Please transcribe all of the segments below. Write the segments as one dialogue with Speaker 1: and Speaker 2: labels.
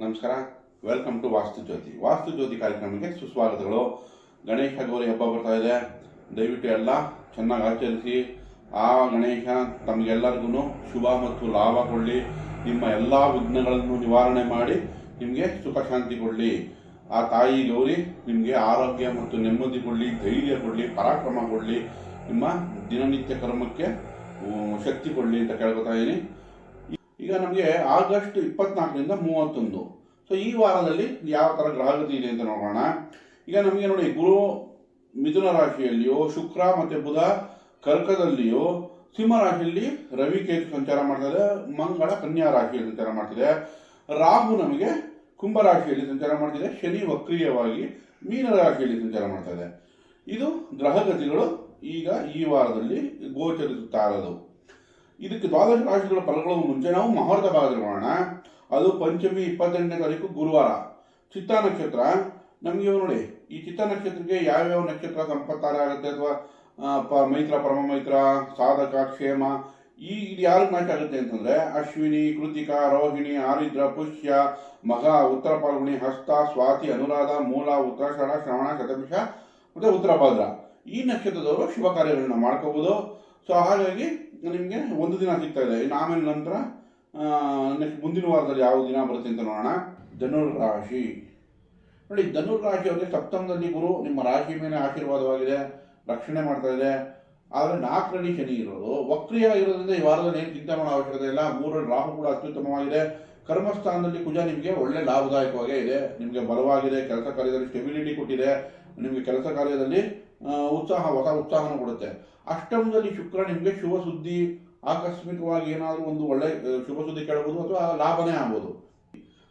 Speaker 1: ನಮಸ್ಕಾರ. Welcome to ವಾಸ್ತು ಜ್ಯೋತಿ ವಾಸ್ತು ಜ್ಯೋತಿ ಕಾರ್ಯಕ್ರಮಕ್ಕೆ ಸುಸ್ವಾಗತಗಳು. ಗಣೇಶ ಗೌರಿ ಹಬ್ಬ ಬರ್ತಾ ಇದೆ. ದಯವಿಟ್ಟು ಎಲ್ಲ ಚೆನ್ನಾಗಿ ಆಚರಿಸಿ. ಆ ಗಣೇಶ ತಮಗೆಲ್ಲರಿಗೂ ಶುಭ ಮತ್ತು ಲಾಭ ಕೊಡಲಿ. ನಿಮ್ಮ ಎಲ್ಲ ವಿಘ್ನಗಳನ್ನು ನಿವಾರಣೆ ಮಾಡಿ ನಿಮಗೆ ಸುಖ ಶಾಂತಿ ಕೊಡಲಿ. ಆ ತಾಯಿ ಗೌರಿ ನಿಮಗೆ ಆರೋಗ್ಯ ಮತ್ತು ನೆಮ್ಮದಿ ಕೊಡಲಿ, ಧೈರ್ಯ ಕೊಡಲಿ, ಪರಾಕ್ರಮ ಕೊಡಲಿ. ನಿಮ್ಮ ದಿನನಿತ್ಯ ಕರ್ಮಕ್ಕೆ ಶಕ್ತಿ ಕೊಡಲಿ ಅಂತ ಕೇಳ್ಕೊತಾ ಇದ್ದೀನಿ ಈಗ ನಮಗೆ ಆಗಸ್ಟ್ ಇಪ್ಪತ್ನಾಲ್ಕರಿಂದ ಮೂವತ್ತೊಂದು. ಸೊ ಈ ವಾರದಲ್ಲಿ ಯಾವ ಥರ ಗ್ರಹಗತಿ ಇದೆ ಅಂತ ನೋಡೋಣ. ಈಗ ನಮಗೆ ನೋಡಿ, ಗುರು ಮಿಥುನ ರಾಶಿಯಲ್ಲಿಯೋ, ಶುಕ್ರ ಮತ್ತು ಬುಧ ಕರ್ಕದಲ್ಲಿಯೋ, ಸಿಂಹ ರಾಶಿಯಲ್ಲಿ ರವಿ ಕೇತು ಸಂಚಾರ ಮಾಡ್ತದೆ ಮಂಗಳ ಕನ್ಯಾ ರಾಶಿಯಲ್ಲಿ ಸಂಚಾರ ಮಾಡ್ತಿದೆ ರಾಹು ನಮಗೆ ಕುಂಭರಾಶಿಯಲ್ಲಿ ಸಂಚಾರ ಮಾಡ್ತಿದೆ ಶನಿ ವಕ್ರೀಯವಾಗಿ ಮೀನ ರಾಶಿಯಲ್ಲಿ ಸಂಚಾರ ಮಾಡ್ತಾ ಇದೆ ಗ್ರಹಗತಿಗಳು ಈಗ ಈ ವಾರದಲ್ಲಿ ಗೋಚರಿಸುತ್ತಾ ಇರೋದು. ಇದಕ್ಕೆ ದ್ವಾದಶ ರಾಶಿಗಳ ಫಲಗಳು ಮುಂಚೆ. ನಾವು ಮಹೂರ್ತ ಭಾಗದಲ್ಲಿ ನೋಡೋಣ. ಅದು ಪಂಚಮಿ ಇಪ್ಪತ್ತೆಂಟನೇ ತಾರೀಕು ಗುರುವಾರ. ಚಿತ್ತ ನಕ್ಷತ್ರ. ನಮಗೆ ನೋಡಿ, ಈ ಚಿತ್ತ ನಕ್ಷತ್ರಕ್ಕೆ ಯಾವ್ಯಾವ ನಕ್ಷತ್ರ ಸಂಪತ್ತಾರ ಆಗುತ್ತೆ ಅಥವಾ ಪ, ಮೈತ್ರ ಪರಮ ಮೈತ್ರ ಸಾಧಕ, ಕ್ಷೇಮ, ಈ, ಇದು ಯಾರಿಗೆ ಮ್ಯಾಚ್ ಆಗುತ್ತೆ ಅಂತಂದ್ರೆ, ಅಶ್ವಿನಿ, ಕೃತಿಕಾ, ರೋಹಿಣಿ, ಆರಿದ್ರ, ಪುಷ್ಯ, ಮಗ, ಉತ್ತರ ಪಾಲ್ಗುಣಿ, ಹಸ್ತ, ಸ್ವಾತಿ, ಅನುರಾಧ, ಮೂಲ, ಉತ್ತರಾಷಾಢ, ಶ್ರವಣ, ಶತಭಿಷ, ಮತ್ತು ಉತ್ತರ ಭಾದ್ರ ಈ ನಕ್ಷತ್ರದವರು ಶುಭ ಕಾರ್ಯಗಳನ್ನ ಮಾಡ್ಕೋಬೋದು. ಸೊ ಹಾಗಾಗಿ ನಿಮಗೆ ಒಂದು ದಿನ ಸಿಗ್ತಾ ಇದೆ. ಇನ್ನು ಆಮೇಲೆ ನಂತರ ನೆಕ್ಸ್ಟ್ ಮುಂದಿನ ವಾರದಲ್ಲಿ ಯಾವ ದಿನ ಬರುತ್ತೆ ಅಂತ ನೋಡೋಣ. ಧನುರ್ ರಾಶಿ. ನೋಡಿ, ಧನುರ್ ರಾಶಿ ಅವರಿಗೆ ಸಪ್ತಮದಲ್ಲಿ ಗುರು ನಿಮ್ಮ ರಾಶಿ ಮೇಲೆ ಆಶೀರ್ವಾದವಾಗಿದೆ, ರಕ್ಷಣೆ ಮಾಡ್ತಾ ಇದೆ. ಆದರೆ ನಾಲ್ಕರಲ್ಲಿ ಶನಿ ಇರೋದು. ವಕ್ರಿಯಾಗಿರೋದ್ರಿಂದ ಈ ವಾರದಲ್ಲಿ ಏನು ಚಿಂತೆ ಮಾಡೋ ಅವಶ್ಯಕತೆ ಇಲ್ಲ. ಮೂರರಲ್ಲಿ ರಾಹು ಕೂಡ ಅತ್ಯುತ್ತಮವಾಗಿದೆ. ಕರ್ಮಸ್ಥಾನದಲ್ಲಿ ಕುಜ ನಿಮಗೆ ಒಳ್ಳೆ ಲಾಭದಾಯಕವಾಗೇ ಇದೆ. ನಿಮಗೆ ಬಲವಾಗಿದೆ. ಕೆಲಸ ಕಾರ್ಯದಲ್ಲಿ ಸ್ಟೆಬಿಲಿಟಿ ಕೊಟ್ಟಿದೆ. ನಿಮಗೆ ಕೆಲಸ ಕಾರ್ಯದಲ್ಲಿ ಉತ್ಸಾಹ, ಹೊಸ ಉತ್ಸಾಹನ ಕೊಡುತ್ತೆ. ಅಷ್ಟಮದಲ್ಲಿ ಶುಕ್ರ ನಿಮಗೆ ಶುಭ ಸುದ್ದಿ, ಆಕಸ್ಮಿಕವಾಗಿ ಏನಾದರೂ ಒಂದು ಒಳ್ಳೆ ಶುಭ ಸುದ್ದಿ ಕೇಳಬಹುದು ಅಥವಾ ಲಾಭನೇ ಆಗ್ಬೋದು.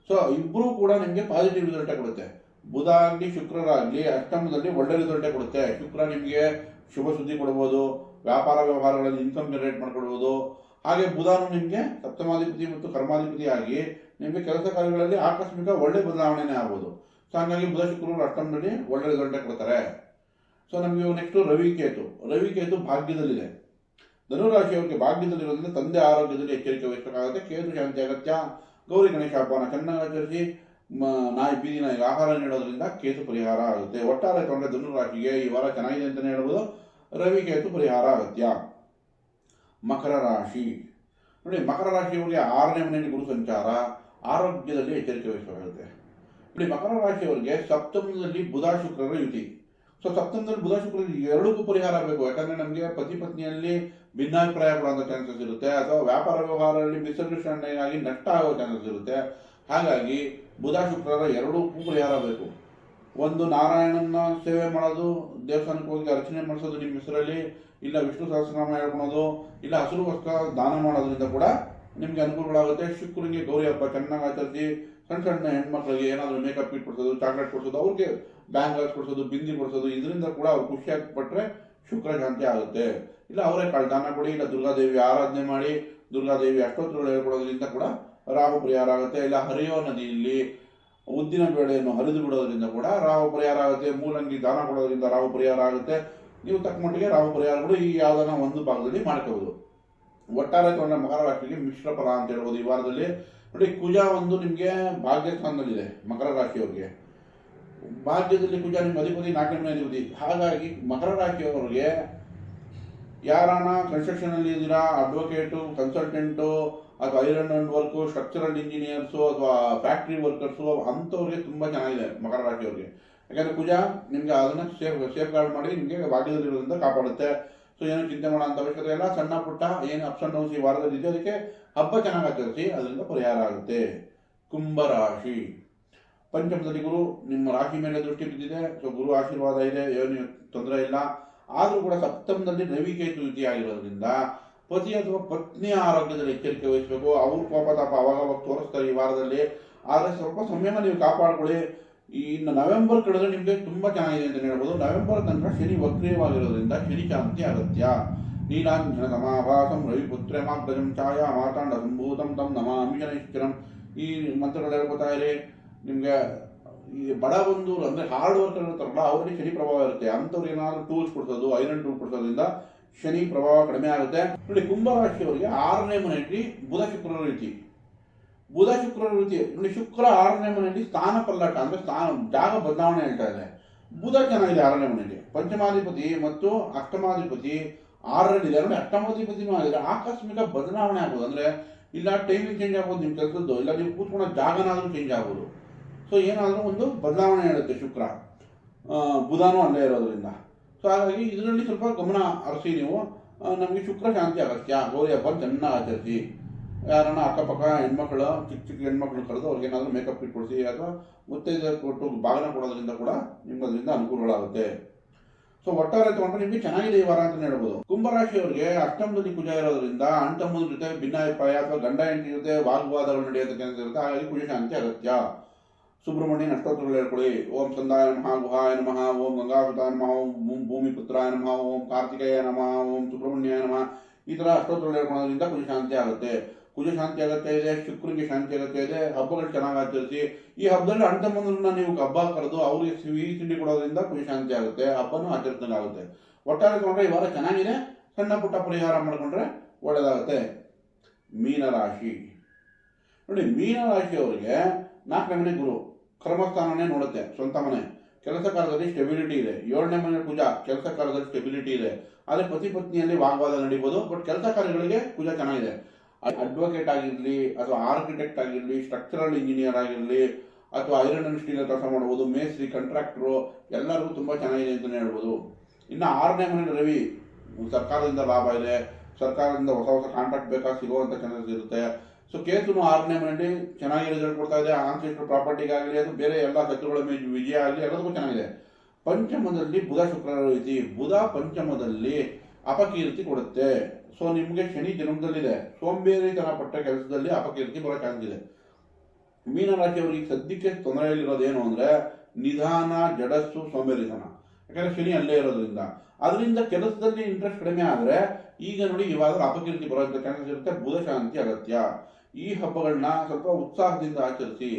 Speaker 1: ಸೊ ಇಬ್ಬರೂ ಕೂಡ ನಿಮಗೆ ಪಾಸಿಟಿವ್ ರಿಸಲ್ಟೇ ಕೊಡುತ್ತೆ. ಬುಧ ಆಗಲಿ ಶುಕ್ರರಾಗಲಿ ಅಷ್ಟಮದಲ್ಲಿ ಒಳ್ಳೆ ರಿಸಲ್ಟೇ ಕೊಡುತ್ತೆ. ಶುಕ್ರ ನಿಮಗೆ ಶುಭ ಸುದ್ದಿ ಕೊಡ್ಬೋದು, ವ್ಯಾಪಾರ ವ್ಯವಹಾರಗಳಲ್ಲಿ ಇನ್ಕಮ್ ಜನರೇಟ್ ಮಾಡ್ಕೊಡ್ಬೋದು. ಹಾಗೆ ಬುಧನು ನಿಮಗೆ ಸಪ್ತಮಾಧಿಪತಿ ಮತ್ತು ಕರ್ಮಾಧಿಪತಿ ಆಗಿ ನಿಮಗೆ ಕೆಲಸ ಕಾರ್ಯಗಳಲ್ಲಿ ಆಕಸ್ಮಿಕ ಒಳ್ಳೆ ಬದಲಾವಣೆನೇ ಆಗ್ಬೋದು. ಸೊ ಹಾಗಾಗಿ ಬುಧ ಶುಕ್ರರು ಅಷ್ಟಮದಲ್ಲಿ ಒಳ್ಳೆ ರಿಸಲ್ಟೇ ಕೊಡ್ತಾರೆ. ಸೊ ನಮಗೆ ನೆಕ್ಸ್ಟ್ ರವಿ ಕೇತು. ರವಿ ಕೇತು ಭಾಗ್ಯದಲ್ಲಿದೆ. ಧನುರಾಶಿಯವರಿಗೆ ಭಾಗ್ಯದಲ್ಲಿರೋದ್ರಿಂದ ತಂದೆ ಆರೋಗ್ಯದಲ್ಲಿ ಎಚ್ಚರಿಕೆ ವಹಿಸಬೇಕಾಗುತ್ತೆ. ಕೇತು ಶಾಂತಿ ಅಗತ್ಯ. ಗೌರಿ ಗಣೇಶ ಹಬ್ಬನ ಚೆನ್ನಾಗಿ ನಾಯಿ ಬೀದಿ ನಾಯಿಗೆ ಆಹಾರ ನೀಡೋದ್ರಿಂದ ಕೇತು ಪರಿಹಾರ ಆಗುತ್ತೆ. ಒಟ್ಟಾರೆ ತೊಂದರೆ ಧನುರಾಶಿಗೆ ಈ ವಾರ ಚೆನ್ನಾಗಿದೆ ಅಂತಲೇ ಹೇಳ್ಬೋದು. ರವಿ ಕೇತು ಪರಿಹಾರ ಅಗತ್ಯ. ಮಕರ ರಾಶಿ. ನೋಡಿ, ಮಕರ ರಾಶಿಯವರಿಗೆ ಆರನೇ ಮನೆಯಲ್ಲಿ ಗುರು ಸಂಚಾರ. ಆರೋಗ್ಯದಲ್ಲಿ ಎಚ್ಚರಿಕೆ ವಹಿಸಬೇಕಾಗುತ್ತೆ. ನೋಡಿ, ಮಕರ ರಾಶಿಯವರಿಗೆ ಸಪ್ತಮದಲ್ಲಿ ಬುಧ ಶುಕ್ರರ ಯುತಿ. ಸೊ ಸಪ್ತಮದಲ್ಲಿ ಬುಧ ಶುಕ್ರ ಎರಡಕ್ಕೂ ಪರಿಹಾರ ಬೇಕು ಯಾಕಂದ್ರೆ ನಮಗೆ ಪತಿ ಪತ್ನಿಯಲ್ಲಿ ಭಿನ್ನಾಭಿಪ್ರಾಯ ಕೊಡುವಂಥ ಚಾನ್ಸಸ್ ಇರುತ್ತೆ. ಅಥವಾ ವ್ಯಾಪಾರ ವ್ಯವಹಾರದಲ್ಲಿ ಮಿಸ್ಅಂಡರ್ಸ್ಟ್ಯಾಂಡಿಂಗ್ ಆಗಿ ನಷ್ಟ ಆಗೋ ಚಾನ್ಸಸ್ ಇರುತ್ತೆ. ಹಾಗಾಗಿ ಬುಧ ಶುಕ್ರರ ಎರಡಕ್ಕೂ ಪರಿಹಾರ ಬೇಕು. ಒಂದು ನಾರಾಯಣನ ಸೇವೆ ಮಾಡೋದು, ದೇವಸ್ಥಾನಕ್ಕೆ ಹೋಗಿ ಅರ್ಚನೆ ಮಾಡಿಸೋದು ನಿಮ್ಮ ಹೆಸರಲ್ಲಿ, ಇಲ್ಲ ವಿಷ್ಣು ಸಹಸ್ರನಾಮ ಹೇಳ್ಕೊಳೋದು, ಇಲ್ಲ ಹಸಿರು ವಸ್ತ್ರ ದಾನ ಮಾಡೋದ್ರಿಂದ ಕೂಡ ನಿಮಗೆ ಅನುಕೂಲಗಳಾಗುತ್ತೆ. ಶುಕ್ರನಿಗೆ ಗೌರಿ ಹಬ್ಬ ಚೆನ್ನಾಗಿ ಆಚರಿಸಿ ಸಣ್ಣ ಸಣ್ಣ ಹೆಣ್ಮಕ್ಳಿಗೆ ಏನಾದರೂ ಮೇಕಪ್ ಕಿಟ್ ಕೊಡ್ಸೋದು ಚಾಕ್ಲೇಟ್ ಕೊಡ್ಸೋದು, ಅವ್ರಿಗೆ ಬ್ಯಾಂಗಲ್ಸ್ ಕೊಡ್ಸೋದು, ಬಿಂದಿ ಕೊಡ್ಸೋದು, ಇದರಿಂದ ಕೂಡ ಅವ್ರು ಖುಷಿಯಾಗಿ ಪಟ್ಟರೆ ಶುಕ್ರಶಾಂತಿ ಆಗುತ್ತೆ. ಇಲ್ಲ ಅವರೇ ಕಾಳು ದಾನ ಕೊಡಿ, ಇಲ್ಲ ದುರ್ಗಾದೇವಿ ಆರಾಧನೆ ಮಾಡಿ ದುರ್ಗಾದೇವಿ ಅಷ್ಟೋತ್ತರಗಳು ಹೇಳ್ಕೊಡೋದ್ರಿಂದ ಕೂಡ ರಾಹು ಪರಿಹಾರ ಆಗುತ್ತೆ. ಇಲ್ಲ ಹರಿಯೋ ನದಿಯಲ್ಲಿ ಉದ್ದಿನ ಬೇಳೆಯನ್ನು ಹರಿದು ಬಿಡೋದ್ರಿಂದ ಕೂಡ ರಾಹು ಪರಿಹಾರ ಆಗುತ್ತೆ. ಮೂಲಂಗಿ ದಾನ ಕೊಡೋದ್ರಿಂದ ರಾಹು ಪರಿಹಾರ ಆಗುತ್ತೆ. ನೀವು ತಕ್ಕ ಮಟ್ಟಿಗೆ ರಾಹು ಪರಿಹಾರಗಳು ಈ ಯಾವ್ದನ್ನ ಒಂದು ಭಾಗದಲ್ಲಿ ಮಾಡ್ಕೋಬಹುದು ಒಟ್ಟಾರೆ ತಗೊಂಡ ರಾಶಿಗೆ ಮಿಶ್ರ ಫಲ ಅಂತ ಹೇಳ್ಬೋದು ಈ ವಾರದಲ್ಲಿ. ನೋಡಿ, ಕುಜ ಒಂದು ನಿಮಗೆ ಭಾಗ್ಯ ಸ್ಥಾನದಲ್ಲಿದೆ ಮಕರ ರಾಶಿಯವರಿಗೆ. ಭಾಗ್ಯದಲ್ಲಿ ಕುಜ ನಿಮ್ಮ ಅಧಿಪತಿ, ನಾಲ್ಕನೇ ಅಧಿಪತಿ. ಹಾಗಾಗಿ ಮಕರ ರಾಶಿಯವರಿಗೆ ಯಾರಾನ ಕನ್ಸ್ಟ್ರಕ್ಷನಲ್ಲಿ ಇದ್ದೀರಾ ಅಡ್ವೊಕೇಟು ಕನ್ಸಲ್ಟೆಂಟು ಅಥವಾ iron and work structural engineers ಅಥವಾ ಫ್ಯಾಕ್ಟ್ರಿ ವರ್ಕರ್ಸು ಅಂಥವ್ರಿಗೆ ತುಂಬ ಚೆನ್ನಾಗಿದೆ ಮಕರ ರಾಶಿಯವ್ರಿಗೆ. ಯಾಕಂದ್ರೆ ಕುಜ ನಿಮಗೆ ಅದನ್ನ ಸೇಫ್ ಸೇಫ್ ಗಾರ್ಡ್ ಮಾಡಿ ನಿಮಗೆ ಭಾಗ್ಯದಲ್ಲಿರೋದ್ರಿಂದ ಕಾಪಾಡುತ್ತೆ. ಸೊ ಏನು ಚಿಂತೆ ಮಾಡೋ ಅಂತ ಅವಶ್ಯಕತೆ ಇಲ್ಲ. ಸಣ್ಣ ಪುಟ್ಟ ಏನು ಅಪ್ಸ್ ಅಂಡ್ ಡೌನ್ಸ್ ಈ ವಾರದಲ್ಲಿ ಇದೆಯೋ ಅದಕ್ಕೆ ಹಬ್ಬ ಚೆನ್ನಾಗಿ ಆಚರಿಸಿ ಅದರಿಂದ ಪರಿಹಾರ ಆಗುತ್ತೆ. ಕುಂಭರಾಶಿ. ಪಂಚಮದಲ್ಲಿ ಗುರು, ನಿಮ್ಮ ರಾಶಿ ಮೇಲೆ ದೃಷ್ಟಿ ಬಿದ್ದಿದೆ. ಸೊ ಗುರು ಆಶೀರ್ವಾದ ಇದೆ, ಏನು ತೊಂದರೆ ಇಲ್ಲ. ಆದರೂ ಕೂಡ ಸಪ್ತಮದಲ್ಲಿ ರವಿ ಕೇತು ಆಗಿರೋದ್ರಿಂದ ಪತಿ ಅಥವಾ ಪತ್ನಿಯ ಆರೋಗ್ಯದಲ್ಲಿ ಎಚ್ಚರಿಕೆ ವಹಿಸಬೇಕು. ಅವರು ಕೋಪ ತಾಪ ಅವಾಗ ಅವಾಗ ತೋರಿಸ್ತಾರೆ ಈ ವಾರದಲ್ಲಿ. ಆದರೆ ಸ್ವಲ್ಪ ಸಂಯಮ ನೀವು ಕಾಪಾಡ್ಕೊಳ್ಳಿ. ಇನ್ನು ನವೆಂಬರ್ ಕಳೆದ್ರೆ ನಿಮಗೆ ತುಂಬ ಚೆನ್ನಾಗಿದೆ ಅಂತ ಹೇಳ್ಬೋದು. ನವೆಂಬರ್ ತನಕ ಶನಿ ವಕ್ರೀಯವಾಗಿರೋದ್ರಿಂದ ಶನಿ ಶಾಂತಿ ಅಗತ್ಯ. ನೀಲಾಂಜನ ಸಮಾಭಾಸಂ ರವಿಪುತ್ರ ಮಾಗ್ರಜಂ ಛಾಯಾ ಮಾತಾಂಡ ಸಂಭೂತಂ ತಂ ನಮಾಮಿ ಶನೈಶ್ಚರಂ ಈ ಮಂತ್ರಗಳು ಹೇಳ್ಕೊತಾ ಇರಿ ನಿಮಗೆ ಈ ಬಡ ಬಂದು ಅಂದರೆ ಹಾರ್ಡ್ ವರ್ಕ್ ಇರ್ತಾರಲ್ಲ ಅವರಿಗೆ ಶನಿ ಪ್ರಭಾವ ಇರುತ್ತೆ. ಅಂಥವ್ರು ಏನಾದರೂ ಟೂಲ್ಸ್ ಕೊಡ್ಸೋದು ಐರನ್ ಟೂಲ್ ಕೊಡ್ಸೋದ್ರಿಂದ ಶನಿ ಪ್ರಭಾವ ಕಡಿಮೆ ಆಗುತ್ತೆ. ನೋಡಿ ಕುಂಭರಾಶಿಯವರಿಗೆ ಆರನೇ ಮನೆಯಲ್ಲಿ ಬುಧ ಶುಕ್ರ ರೀತಿ. ಬುಧ ಶುಕ್ರ ವೃತ್ತಿ ನೋಡಿ ಶುಕ್ರ ಆರನೇ ಮನೆಯಲ್ಲಿ ಸ್ಥಾನ ಪಲ್ಲಟ, ಅಂದ್ರೆ ಸ್ಥಾನ, ಜಾಗ ಬದಲಾವಣೆ ಹೇಳ್ತಾ ಇದೆ ಬುಧ ಚೆನ್ನಾಗಿದೆ ಆರನೇ ಮನೆಯಲ್ಲಿ. ಪಂಚಮಾಧಿಪತಿ ಮತ್ತು ಅಷ್ಟಮಾಧಿಪತಿ ಆರರಲ್ಲಿದೆ ನೋಡಿ ಅಷ್ಟಮಾಧಿಪತಿನೂ ಆಗಿದೆ ಆಕಸ್ಮಿಕ ಬದಲಾವಣೆ ಆಗ್ಬೋದು. ಅಂದ್ರೆ ಇಲ್ಲ ಟೈಮಿಂಗ್ ಚೇಂಜ್ ಆಗ್ಬೋದು ನಿಮ್ಮ ಕೆಲಸದ್ದು. ಇಲ್ಲ ನೀವು ಕೂತ್ಕೊಂಡ ಜಾಗನಾದರೂ ಚೇಂಜ್ ಆಗ್ಬೋದು. ಸೊ ಏನಾದರೂ ಒಂದು ಬದಲಾವಣೆ ಹೇಳುತ್ತೆ ಶುಕ್ರ. ಬುಧಾನು ಅಲ್ಲೇ ಇರೋದ್ರಿಂದ. ಸೊ ಹಾಗಾಗಿ ಇದರಲ್ಲಿ ಸ್ವಲ್ಪ ಗಮನ ಹರಿಸಿ ನೀವು ನಮಗೆ ಶುಕ್ರ ಶಾಂತಿ ಅಗತ್ಯ. ಗೌರಿ ಹಬ್ಬ ಚೆನ್ನಾಗಿ ಆಚರಿಸಿ. ಯಾರನ್ನ ಅಕ್ಕಪಕ್ಕ ಹೆಣ್ಮಕ್ಳು, ಚಿಕ್ಕ ಚಿಕ್ಕ ಹೆಣ್ಮಕ್ಳು ಕರೆದು ಅವ್ರಿಗೆ ಏನಾದರೂ ಮೇಕಪ್ ಕಿಟ್ ಕೊಡಿಸಿ, ಅಥವಾ ಮುತ್ತೈದೆ ಕೊಟ್ಟು ಬಾಗಿನ ಕೊಡೋದ್ರಿಂದ ಕೂಡ ನಿಮ್ಗೆ ಅದರಿಂದ ಅನುಕೂಲಗಳಾಗುತ್ತೆ. ಸೊ ಒಟ್ಟಾರೆ ತಗೊಂಡ್ರೆ ನಿಮಗೆ ಚೆನ್ನಾಗಿದೆ ಈ ವಾರ ಅಂತ ಹೇಳ್ಬೋದು. ಕುಂಭರಾಶಿಯವರಿಗೆ ಅಷ್ಟಮದಲ್ಲಿ ಕುಜ ಇರೋದ್ರಿಂದ ಅಂಟಮ್ಮನ ಜೊತೆ ಭಿನ್ನಾಭಿಪ್ರಾಯ ಅಥವಾ ಗಂಡ ಹೆಂಡತಿ ಜೊತೆ ವಾಗ್ವಾದಗಳು ನಡೆಯೋದಕ್ಕೆ ಇರುತ್ತೆ, ಹಾಗಾಗಿ ಕುಜ ಶಾಂತಿ ಅಗತ್ಯ. ಸುಬ್ರಹ್ಮಣ್ಯ ನಷ್ಟೋತ್ರಗಳು ಹೇಳ್ಕೊಳ್ಳಿ. ಓಂ ಸಂದಾಯ ನಮಃ, ಗುಹಾಯ ನಮಃ, ಓಂ ಗಂಗಾಸುತಾಯ ನಮಃ, ಓಂ ಭೂಮಿ ಭೂಮಿಪುತ್ರಾಯ ನಮಃ, ಓಂ ಕಾರ್ತಿಕೇಯ ನಮಃ, ಓಂ ಸುಬ್ರಹ್ಮಣ್ಯ ನಮಃ, ಈ ಥರ ಅಷ್ಟೋತ್ರಗಳು ಹೇಳ್ಕೊಳ್ಳೋದ್ರಿಂದ ಕುಜ ಶಾಂತಿ ಆಗುತ್ತೆ. ಕುಜ ಶಾಂತಿ ಆಗತ್ತಾ, ಇದೆ ಶುಕ್ರನಿಗೆ ಶಾಂತಿ ಆಗತ್ತಾ, ಇದೆ ಹಬ್ಬಗಳು ಚೆನ್ನಾಗಿ ಆಚರಿಸಿ, ಈ ಹಬ್ಬದಲ್ಲಿ ಅಣ್ಣ ತಮ್ಮಂದ್ರನ್ನ ನೀವು ಹಬ್ಬ ಕರೆದು ಅವ್ರಿಗೆ ಸಿಹಿ ತಿಂಡಿ ಕೊಡೋದ್ರಿಂದ ಕುಜ ಶಾಂತಿ ಆಗುತ್ತೆ, ಹಬ್ಬನೂ ಆಚರಿಸಿದಂಗೆ ಆಗುತ್ತೆ. ಒಟ್ಟಾರೆ ತಗೊಂಡ್ರೆ ಈ ವಾರ ಚೆನ್ನಾಗಿದೆ, ಸಣ್ಣ ಪುಟ್ಟ ಪರಿಹಾರ ಮಾಡಿಕೊಂಡ್ರೆ ಒಳ್ಳೆಯದಾಗುತ್ತೆ ಮೀನರಾಶಿ. ನೋಡಿ, ಮೀನರಾಶಿಯವರಿಗೆ ನಾಲ್ಕನೇ ಮನೆ ಗುರು ಕರ್ಮಸ್ಥಾನನೇ ನೋಡುತ್ತೆ, ಸ್ವಂತ ಮನೆ. ಕೆಲಸ ಕಾಲದಲ್ಲಿ ಸ್ಟೆಬಿಲಿಟಿ ಇದೆ. ಏಳನೇ ಮನೆ ಪೂಜಾ ಕೆಲಸ ಕಾಲದಲ್ಲಿ ಸ್ಟೆಬಿಲಿಟಿ ಇದೆ. ಆದರೆ ಪತಿ ಪತ್ನಿಯಲ್ಲಿ ವಾಗ್ವಾದ ನಡೀಬೋದು ಬಟ್ ಕೆಲಸ ಕಾರ್ಯಗಳಿಗೆ ಪೂಜಾ ಚೆನ್ನಾಗಿದೆ. ಅಡ್ವೊಕೇಟ್ ಆಗಿರಲಿ ಅಥವಾ ಆರ್ಕಿಟೆಕ್ಟ್ ಆಗಿರಲಿ ಸ್ಟ್ರಕ್ಚರಲ್ ಇಂಜಿನಿಯರ್ ಆಗಿರಲಿ, ಅಥವಾ ಐರನ್ ಅಂಡ್ ಸ್ಟೀಲ್ ಕೆಲಸ ಮಾಡ್ಬೋದು ಮೇಸ್ತ್ರಿ ಕಾಂಟ್ರಾಕ್ಟ್ರು ಎಲ್ಲರಿಗೂ ತುಂಬ ಚೆನ್ನಾಗಿದೆ ಅಂತಲೇ ಹೇಳ್ಬೋದು. ಇನ್ನು ಆರನೇ ಮನೆ ರವಿ, ಸರ್ಕಾರದಿಂದ ಲಾಭ ಇದೆ. ಸರ್ಕಾರದಿಂದ ಹೊಸ ಹೊಸ ಕಾಂಟ್ರಾಕ್ಟ್ ಬೇಕಾ ಸಿಗುವಂಥ ಚಾನ್ಸಸ್ ಇರುತ್ತೆ. ಸೊ ಕೇತುನು ಆರನೇ ಮನೆಯಲ್ಲಿ ಚೆನ್ನಾಗಿ ರಿಸಲ್ಟ್ ಕೊಡ್ತಾ ಇದೆ. ಆನ್ಸೆಸ್ಟರ್ ಪ್ರಾಪರ್ಟಿಗಾಗಲಿ ಅದು ಬೇರೆ ಎಲ್ಲ ಕತ್ತುಗಳ ಮೇಲೆ ವಿಜಯ ಆಗಲಿ, ಎಲ್ಲದಕ್ಕೂ ಚೆನ್ನಾಗಿದೆ. ಪಂಚಮದಲ್ಲಿ ಬುಧ ಶುಕ್ರ ರೀತಿ ಬುಧ ಪಂಚಮದಲ್ಲಿ ಅಪಕೀರ್ತಿ ಕೊಡುತ್ತೆ. ಸೊ ನಿಮಗೆ ಶನಿ ಜನ್ಮದಲ್ಲಿದೆ. ಸೋಂಬೇರಿತನ ಪಟ್ಟ ಕೆಲಸದಲ್ಲಿ ಅಪಕೀರ್ತಿ ಬರೋ ಚಾನ್ಸ್ ಇದೆ ಮೀನರಾಶಿಯವರಿಗೆ ಸದ್ಯಕ್ಕೆ ತೊಂದರೆಯಲ್ಲಿರೋದೇನು ಅಂದರೆ ನಿಧಾನ, ಜಡಸ್ಸು, ಸೋಂಬೇರಿತನ. ಯಾಕಂದರೆ ಶನಿ ಅಲ್ಲೇ ಇರೋದ್ರಿಂದ. ಅದರಿಂದ ಕೆಲಸದಲ್ಲಿ ಇಂಟ್ರೆಸ್ಟ್ ಕಡಿಮೆ ಆದರೆ ಈಗ ನೋಡಿ ಇವಾಗ ಅಪಕೀರ್ತಿ ಬರೋಂಥ ಚಾನ್ಸಸ್ ಇರುತ್ತೆ. ಬುಧ ಶಾಂತಿ ಅಗತ್ಯ. ಈ ಹಬ್ಬಗಳನ್ನ ಸ್ವಲ್ಪ ಉತ್ಸಾಹದಿಂದ ಆಚರಿಸಿ,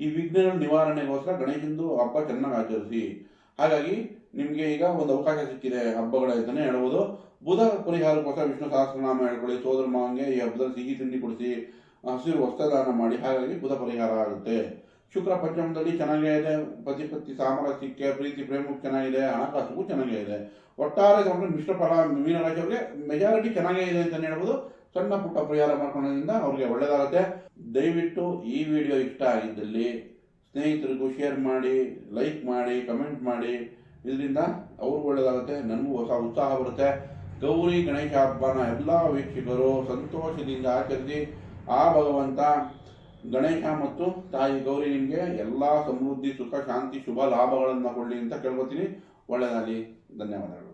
Speaker 1: ಈ ವಿಘ್ನಗಳ ನಿವಾರಣೆಗೋಸ್ಕರ ಗಣೇಶಂದು ಹಬ್ಬ ಚೆನ್ನಾಗಿ ಆಚರಿಸಿ. ಹಾಗಾಗಿ ನಿಮಗೆ ಈಗ ಒಂದು ಅವಕಾಶ ಸಿಕ್ಕಿದೆ, ಹಬ್ಬಗಳ ಅಂತಲೇ ಹೇಳ್ಬೋದು. ಬುಧ ಪರಿಹಾರಕ್ಕೋಸ್ಕರ ವಿಷ್ಣು ಸಹಸ್ರನಾಮ ಹೇಳ್ಕೊಳ್ಳಿ, ಸೋದರ ಮಾವನಿಗೆ ಈ ಹಬ್ಬದಲ್ಲಿ ಸಿಹಿ ತಿಂಡಿ ಕೊಡಿಸಿ ಹಸಿರು ವಸ್ತ್ರದಾನ ಮಾಡಿ, ಹಾಗಾಗಿ ಬುಧ ಪರಿಹಾರ ಆಗುತ್ತೆ. ಶುಕ್ರ ಪಂಚಮದಲ್ಲಿ ಚೆನ್ನಾಗೇ ಇದೆ ಪತಿ ಪತಿ ಸಾಮರಸ್ಯಕ್ಕೆ, ಪ್ರೀತಿ ಪ್ರೇಮಕ್ಕೆ ಚೆನ್ನಾಗಿದೆ, ಹಣಕಾಸಿಗೂ ಚೆನ್ನಾಗೇ ಇದೆ. ಒಟ್ಟಾರೆ ಮಿಶ್ರ ಫಲ, ಮೀನರಾಶಿಯವರಿಗೆ ಮೆಜಾರಿಟಿ ಚೆನ್ನಾಗೇ ಇದೆ ಅಂತಲೇ ಹೇಳ್ಬೋದು. ಸಣ್ಣ ಪುಟ್ಟ ಪರಿಹಾರ ಮಾಡ್ಕೊಳ್ಳೋದ್ರಿಂದ ಅವ್ರಿಗೆ ಒಳ್ಳೆಯದಾಗುತ್ತೆ ದಯವಿಟ್ಟು ಈ ವಿಡಿಯೋ ಇಷ್ಟ ಆಗಿದ್ದಲ್ಲಿ ಸ್ನೇಹಿತರಿಗೂ ಶೇರ್ ಮಾಡಿ, ಲೈಕ್ ಮಾಡಿ, ಕಮೆಂಟ್ ಮಾಡಿ. ಇದರಿಂದ ಅವ್ರಿಗೂ ಒಳ್ಳೆಯದಾಗುತ್ತೆ, ನನಗೂ ಹೊಸ ಉತ್ಸಾಹ ಬರುತ್ತೆ. ಗೌರಿ ಗಣೇಶ ಹಬ್ಬನ ಎಲ್ಲ ವೀಕ್ಷಕರು ಸಂತೋಷದಿಂದ ಆಚರಿಸಿ, ಆ ಭಗವಂತ ಗಣೇಶ ಮತ್ತು ತಾಯಿ ಗೌರಿ ನಿಮಗೆ ಎಲ್ಲ ಸಮೃದ್ಧಿ, ಸುಖ, ಶಾಂತಿ, ಶುಭ ಲಾಭಗಳನ್ನು ಕೊಡಲಿ ಅಂತ ಕೇಳ್ಕೊತೀನಿ. ಒಳ್ಳೆಯದಾಗಲಿ ಧನ್ಯವಾದಗಳು.